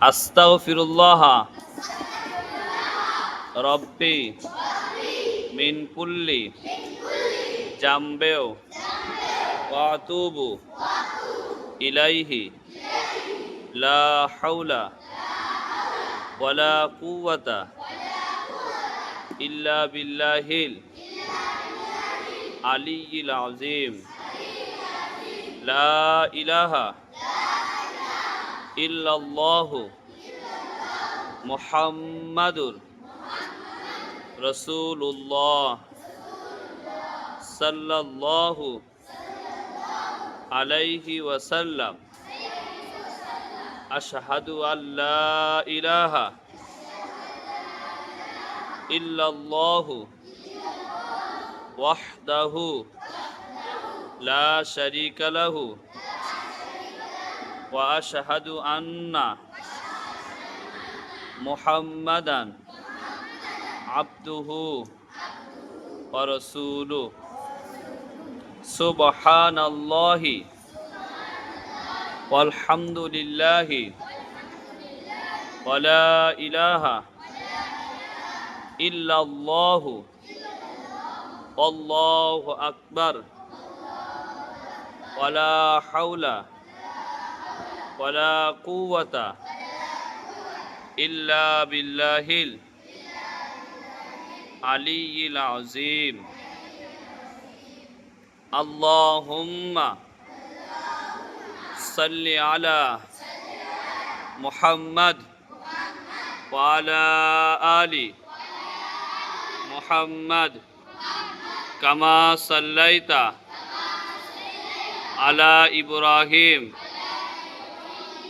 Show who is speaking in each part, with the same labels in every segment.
Speaker 1: আস্তাগফিরুল্লাহ। রব্বি মিন কুল্লি জাম্বেও ওয়াতুবু ইলাইহি লা হাওলা ওয়ালা কুওয়াতা ইল্লা বিল্লাহিল আলিয়্যিল আযীম। লা ইলাহা ইল্লাল্লাহু মুহাম্মাদুর রাসূলুল্লাহ সাল্লাল্লাহু আলাইহি ওয়াসাল্লাম। আশহাদু আল্লা ইলাহা ইল্লাল্লাহু ওয়াহদাহু লা শারীকা লাহু। واشهد ان محمدا عبده ورسوله سبحان الله والحمد لله ولا اله الا الله والله اكبر ولا حول ولا قوة إلا بالله العلي العظيم. اللهم صل على محمد وعلى آل محمد كما صليت على إبراهيم.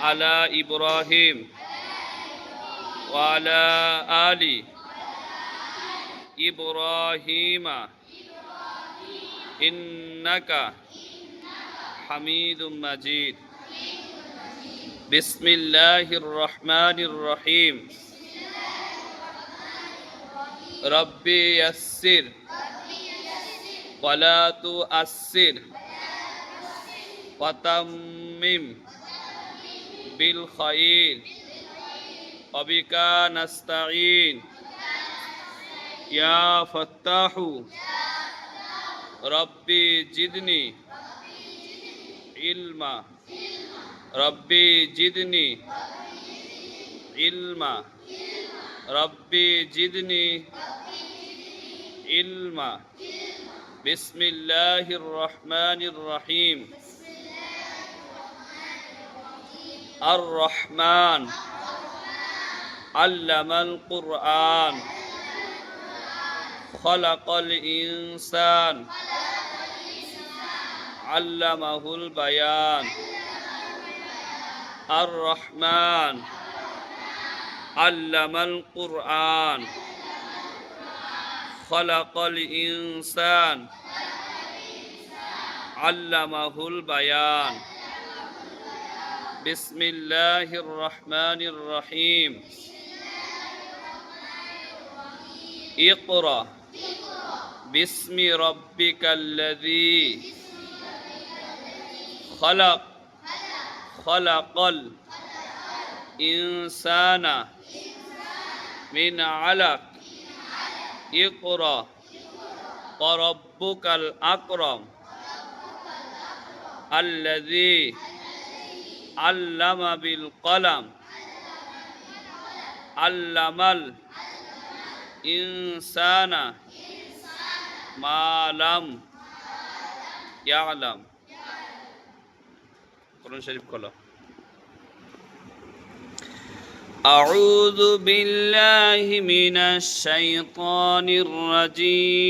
Speaker 1: على إبراهيم وعلى آل إبراهيم إنك حميد مجيد بسم الله الرحمن الرحيم ربي يسر ولا تؤسر وتمم بالخير. وبك نستعين. يا فتاح ربي جدني علما. ربي جدني علما. ربي جدني علما. بسم الله الرحمن الرحيم. الرحمن. علم القرآن. خلق الإنسان. علمه البيان. الرحمن. علم القرآن. خلق الإنسان. علمه البيان. بسم الله الرحمن الرحيم. اقرأ. باسم ربك الذي خلق. خلق الإنسان من علق. اقرأ. وربك الأكرم. الذي علم بالقلم. علم الإنسان ما لم يعلم. قرآن شريف كله. أعوذ بالله من الشيطان الرجيم.